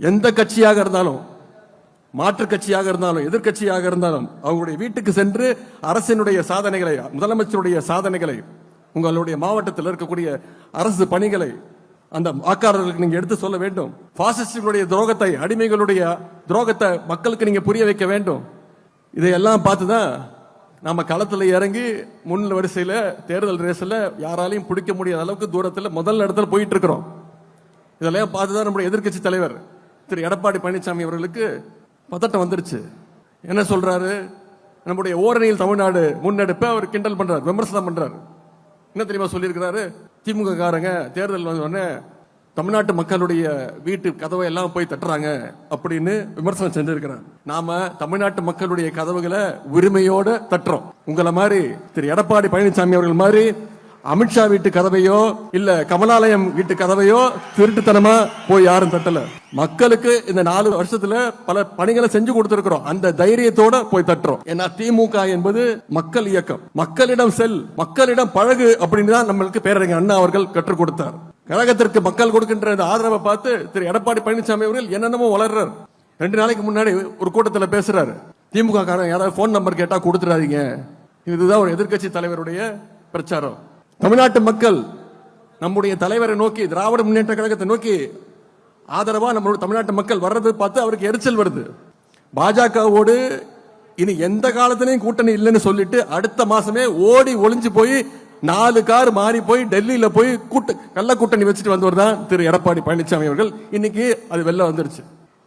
எந்த கட்சியாக இருந்தாலும் மாற்றுக் கட்சியாக இருந்தாலும் எதிர்க்கட்சியாக இருந்தாலும் அவங்களுடைய வீட்டுக்கு சென்று அரசினுடைய சாதனைகளை முதலமைச்சருடைய சாதனைகளை உங்களுடைய மாவட்டத்தில் இருக்கக்கூடிய அரசு பணிகளை அந்த வாக்காளர்களுக்கு நீங்க எடுத்து சொல்ல வேண்டும். பாசிஸ்டுகளுடைய துரோகத்தை அடிமைகளுடைய துரோகத்தை மக்களுக்கு நீங்க புரிய வைக்க வேண்டும். இதையெல்லாம் பார்த்து தான் நம்ம களத்தில் இறங்கி முன் வரிசையில் தேர்தல் ரேஸில் யாராலையும் பிடிக்க முடியாத அளவுக்கு தூரத்தில் முதல் இடத்துல போயிட்டு இருக்கிறோம். இதெல்லாம் பார்த்து தான் நம்முடைய எதிர்கட்சி தலைவர் திரு எடப்பாடி பழனிசாமி அவர்களுக்கு பதட்டம் வந்துருச்சு. என்ன சொல்றாரு? நம்முடைய ஓரணியில் தமிழ்நாடு முன்னெடுப்பை அவர் கிண்டல் பண்றாரு விமர்சனம் பண்றாரு. என்ன தெரியுமா சொல்லியிருக்கிறாரு? திமுக காரங்க தேர்தல் வந்த உடனே தமிழ்நாட்டு மக்களுடைய வீட்டு கதவை எல்லாம் போய் தட்டுறாங்க அப்படின்னு விமர்சனம் செஞ்சிருக்கிறார். நாம தமிழ்நாட்டு மக்களுடைய கதவுகளை உரிமையோட தட்டுறோம். உங்களை மாதிரி திரு எடப்பாடி பழனிசாமி அவர்கள் மாதிரி அமித்ஷா வீட்டு கதவையோ இல்ல கமலாலயம் வீட்டு கதவையோ திருட்டுத்தனமா போய் யாரும் தட்டல. மக்களுக்கு இந்த நாலு வருஷத்துல பல பணிகளை செஞ்சு கொடுத்திருக்கிறோம். அந்த தைரியத்தோட போய் தட்டுறோம். ஏன்னா திமுக என்பது மக்கள் இயக்கம். மக்களிடம் செல் மக்களிடம் பழகு அப்படின்னு தான் நம்மளுக்கு பேரறிஞர் அண்ணா அவர்கள் கற்றுக் கொடுத்தார். கழகத்திற்கு மக்கள் கொடுக்கின்ற ஆதரவை பார்த்து திரு. எடப்பாடி பழனிசாமி அவர்கள் என்னென்னமோ வளர்றார். ரெண்டு நாளைக்கு முன்னாடி ஒரு கூட்டத்தில் பேசுறாரு. திமுக காரன் யாராவது போன் நம்பர் கேட்டா கொடுத்துடாதீங்க. இதுதான் ஒரு எதிர்க்கட்சி தலைவருடைய பிரச்சாரம். தமிழ்நாட்டு மக்கள் நம்முடைய தலைவரை நோக்கி திராவிட முன்னேற்ற கழகத்தை நோக்கி ஆதரவா நம்மளோட தமிழ்நாட்டு மக்கள் வர்றது பார்த்து அவருக்கு எரிச்சல் வருது. பாஜகவோடு இனி எந்த காலத்திலையும் கூட்டணி இல்லைன்னு சொல்லிட்டு அடுத்த மாசமே ஓடி ஒளிஞ்சு போய் நாலு கார் மாறி போய் டெல்லியில போய் கூட்ட கள்ள கூட்டணி வச்சுட்டு வந்தவர் தான் திரு எடப்பாடி பழனிசாமி அவர்கள். இன்னைக்கு அது வெளில வந்துருச்சு.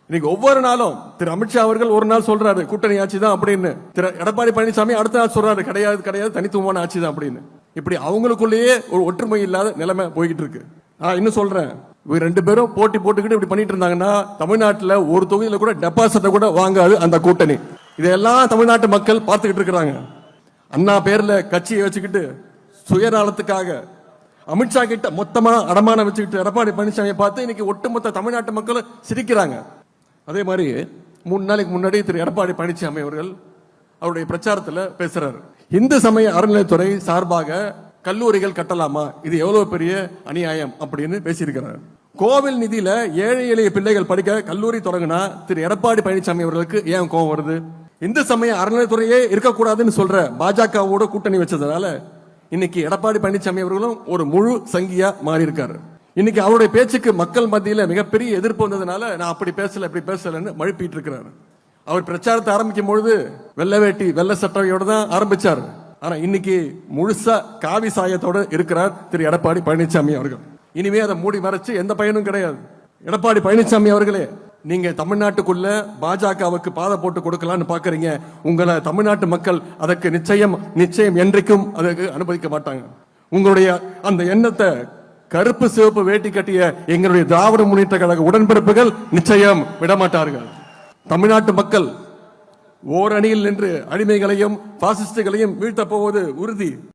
இன்னைக்கு ஒவ்வொரு நாளும் திரு அமித்ஷா அவர்கள் ஒரு நாள் சொல்றாரு கூட்டணி ஆட்சி தான் அப்படின்னு. திரு எடப்பாடி பழனிசாமி அடுத்த நாள் சொல்றாரு கிடையாது கிடையாது தனித்துவமான ஆட்சி தான் அப்படின்னு. இப்படி அவங்களுக்குள்ளேயே ஒரு ஒற்றுமை இல்லாத நிலைமை போய்கிட்டு இருக்கு நான் இன்னும் சொல்றேன். இவங்க ரெண்டு பேரும் போட்டி போட்டுக்கிட்டு இப்படி பண்ணிட்டு இருந்தாங்கன்னா தமிழ்நாட்டில் ஒரு தொகுதியில் கூட டெபாசிட்டை கூட வாங்காது அந்த கூட்டணி. இதையெல்லாம் தமிழ்நாட்டு மக்கள் பார்த்துக்கிட்டு இருக்கிறாங்க. அண்ணா பேர்ல கட்சியை வச்சுக்கிட்டு சுயநலத்துக்காக அமித்ஷா கிட்ட மொத்தமா அடமானம் வச்சுக்கிட்டு எடப்பாடி பழனிசாமியை பார்த்து இன்னைக்கு ஒட்டுமொத்த தமிழ்நாட்டு மக்களும் சிரிக்கிறாங்க. அதே மாதிரி மூணு நாளைக்கு முன்னாடி திரு எடப்பாடி பழனிசாமி அவர்கள் அவருடைய பிரச்சாரத்தில் பேசுறாரு. இந்து சமய அறநிலைத்துறை சார்பாக கல்லூரிகள் கட்டலாமா? இது எவ்வளவு பெரிய அநியாயம் அப்படின்னு பேசியிருக்கிறார். கோவில் நிதியில ஏழை எளிய பிள்ளைகள் படிக்க கல்லூரி தொடங்கினா திரு. எடப்பாடி பழனிசாமி அவர்களுக்கு ஏன் கோவம் வருது? இந்து சமய அறநிலைத்துறையே இருக்கக்கூடாதுன்னு சொல்ற பாஜகவோட கூட்டணி வச்சதுனால இன்னைக்கு எடப்பாடி பழனிசாமி அவர்களும் ஒரு முழு சங்கியா மாறி இருக்காரு இன்னைக்கு அவருடைய பேச்சுக்கு மக்கள் மத்தியில மிகப்பெரிய எதிர்ப்பு வந்ததுனால நான் அப்படி பேசல இப்படி பேசலன்னு மழுப்பிட்டு இருக்கிறாரு. அவர் பிரச்சாரத்தை ஆரம்பிக்கும் பொழுது வெள்ளை வேட்டி வெள்ளை சட்டையோட தான் ஆரம்பிச்சார். ஆனா இன்னைக்கு முழுசா காவி சாயத்தோட இருக்கிறார் திரு எடப்பாடி பழனிசாமி அவர்கள். இனிமே அதை மூடி மறைச்சு எந்த பயனும் கிடையாது. எடப்பாடி பழனிசாமி அவர்களே நீங்க தமிழ்நாட்டுக்குள்ள பாஜகவுக்கு பாதை போட்டு கொடுக்கலாம்னு பாக்குறீங்க. உங்களை தமிழ்நாட்டு மக்கள் அதற்கு நிச்சயம் நிச்சயம் என்றைக்கும் அதற்கு அனுமதிக்க மாட்டாங்க. உங்களுடைய அந்த எண்ணத்தை கருப்பு சிவப்பு வேட்டி கட்டிய எங்களுடைய திராவிட முன்னேற்ற கழக உடன்பிறப்புகள் நிச்சயம் விடமாட்டார்கள். தமிழ்நாட்டு மக்கள் ஓரணியில் நின்று அடிமைகளையும் பாசிஸ்டுகளையும் வீழ்த்தப் போவது உறுதி.